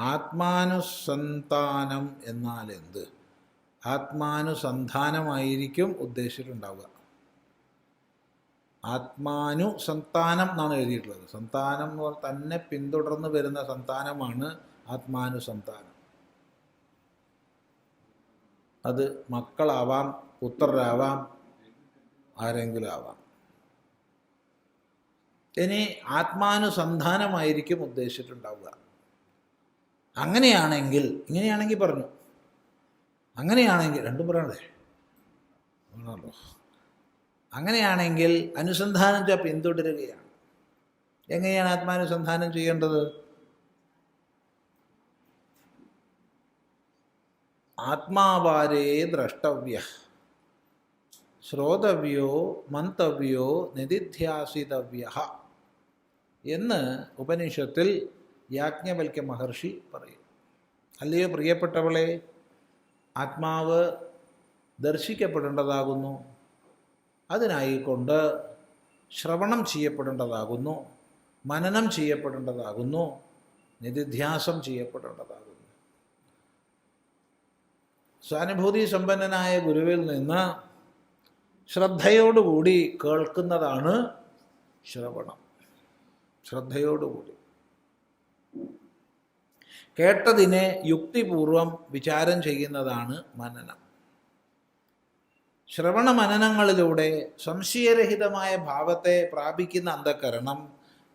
ആത്മാനുസന്താനം എന്നാൽ എന്ത് ആത്മാനുസന്ധാനമായിരിക്കും ഉദ്ദേശിച്ചിട്ടുണ്ടാവുക. ആത്മാനുസന്താനം എന്നാണ് എഴുതിയിട്ടുള്ളത്. സന്താനം എന്ന് പറഞ്ഞാൽ തന്നെ പിന്തുടർന്ന് വരുന്ന സന്താനമാണ് ആത്മാനുസന്താനം. അത് മക്കളാവാം പുത്രരാവാം ആരെങ്കിലും ആവാം ഇനി ആത്മാനുസന്ധാനമായിരിക്കും ഉദ്ദേശിച്ചിട്ടുണ്ടാവുക. അങ്ങനെയാണെങ്കിൽ ഇങ്ങനെയാണെങ്കിൽ പറഞ്ഞു. അങ്ങനെയാണെങ്കിൽ രണ്ടും പറയണേ ആണല്ലോ. അങ്ങനെയാണെങ്കിൽ അനുസന്ധാനം ചാ പിന്തുടരുകയാണ്. എങ്ങനെയാണ് ആത്മാനുസന്ധാനം ചെയ്യേണ്ടത്? ആത്മാവാരേ ദ്രഷ്ടവ്യ. ശ്രോതവ്യോ മന്തവ്യോ നിധിധ്യാസിതവ്യ എന്ന് ഉപനിഷത്തിൽ യാജ്ഞവൽക്യ മഹർഷി പറയും. അല്ലയോ പ്രിയപ്പെട്ടവളെ ആത്മാവ് ദർശിക്കപ്പെടേണ്ടതാകുന്നു. അതിനായിക്കൊണ്ട് ശ്രവണം ചെയ്യപ്പെടേണ്ടതാകുന്നു മനനം ചെയ്യപ്പെടേണ്ടതാകുന്നു നിധിധ്യാസം ചെയ്യപ്പെടേണ്ടതാകുന്നു. സ്വാനുഭൂതി സമ്പന്നനായ ഗുരുവിൽ നിന്ന് ശ്രദ്ധയോടുകൂടി കേൾക്കുന്നതാണ് ശ്രവണം. ശ്രദ്ധയോടുകൂടി. കേട്ടതിനെ യുക്തിപൂർവം വിചാരം ചെയ്യുന്നതാണ് മനനം. ശ്രവണ മനനങ്ങളിലൂടെ സംശയരഹിതമായ ഭാവത്തെ പ്രാപിക്കുന്ന അന്ധകരണം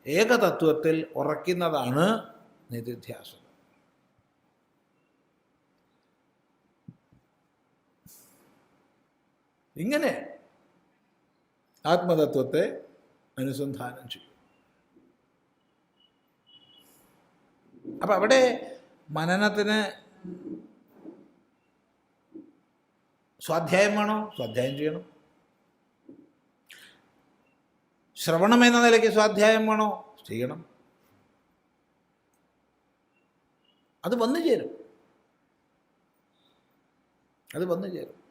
ഏകതത്വത്തിൽ ഉറയ്ക്കുന്നതാണ് നിധിധ്യാസം. ഇങ്ങനെ ആത്മതത്വത്തെ അനുസന്ധാനം ചെയ്യും. അപ്പം അവിടെ മനനത്തിന് സ്വാധ്യായം വേണോ? സ്വാധ്യായം ചെയ്യണം. ശ്രവണം എന്ന നിലയ്ക്ക് സ്വാധ്യായം വേണോ? ചെയ്യണം. അത് വന്നു ചേരും. അത് വന്നു ചേരും.